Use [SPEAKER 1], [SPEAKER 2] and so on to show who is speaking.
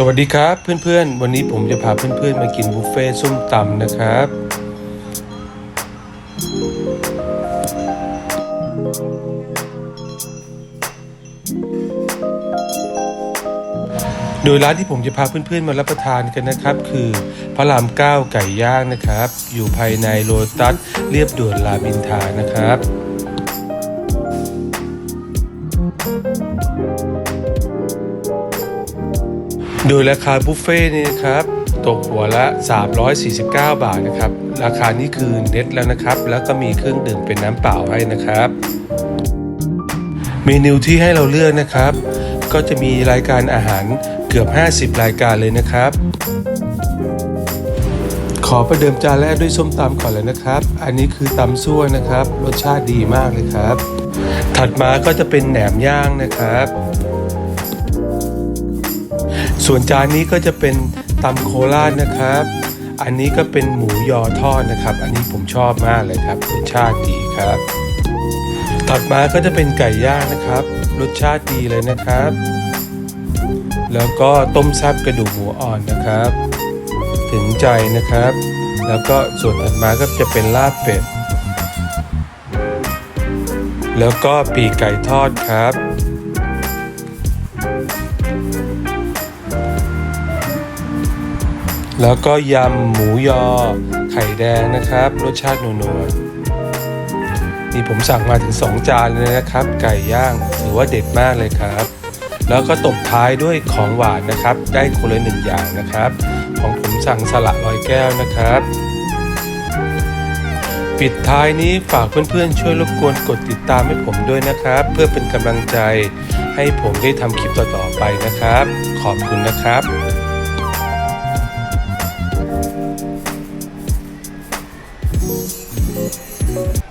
[SPEAKER 1] สวัสดีครับเพื่อนๆ วันนี้ผมจะพาเพื่อนๆ มากินบุฟเฟ่ต์ส้มตำนะครับ โดยร้านที่ผมจะพาเพื่อนๆ มารับประทานกันนะครับ คือพระรามเก้าไก่ย่างนะครับ อยู่ภายในโลตัสเรียบด่วนรามอินทานะครับ โดยราคาบุฟเฟ่ต์นี่นะครับตกหัวละ 349 บาทนะครับ ราคานี้คือเน็ตแล้วนะครับ แล้วก็มีเครื่องดื่มเป็นน้ำเปล่าให้นะครับ เมนูที่ให้เราเลือกนะครับ ก็จะมีรายการอาหารเกือบ 50 รายการเลยนะครับ ขอประเดิมจานแรกด้วยส้มตำก่อนเลยนะครับ อันนี้คือตำซั่วนะครับ รสชาติดีมากเลยครับ ถัดมาก็จะเป็นแหนมย่างนะครับ ส่วนจานนี้ก็จะเป็นตำโคราชนะครับ อันนี้ก็เป็นหมูยอทอดนะครับ อันนี้ผมชอบมากเลยครับรสชาติดีครับ ถัดมาก็จะเป็นไก่ย่างนะครับ รสชาติดีเลยนะครับ แล้วก็ต้มแซ่บกระดูกหมูอ่อนนะครับ ถึงใจนะครับ แล้วก็ส่วนถัดมาก็จะเป็นลาบเป็ด แล้วก็ปีกไก่ทอดครับ แล้วก็ยำหมูยอ ไข่แดงนะครับ รสชาตินัวๆนี่ผมสั่งมาถึง 2 จานเลยนะครับ ไก่ย่างถือว่าเด็ดมากเลยครับ แล้วก็ตบท้ายด้วยของหวานนะครับ ได้คนละหนึ่งอย่างนะครับ ของผมสั่งสละร้อยแก้วนะครับปิดท้ายนี้ฝากเพื่อนๆ ช่วยรบกวนกดติดตามให้ผมด้วยนะครับ เพื่อเป็นกำลังใจให้ผมได้ทำคลิปต่อๆไปนะครับ ขอบคุณนะครับ
[SPEAKER 2] Bye.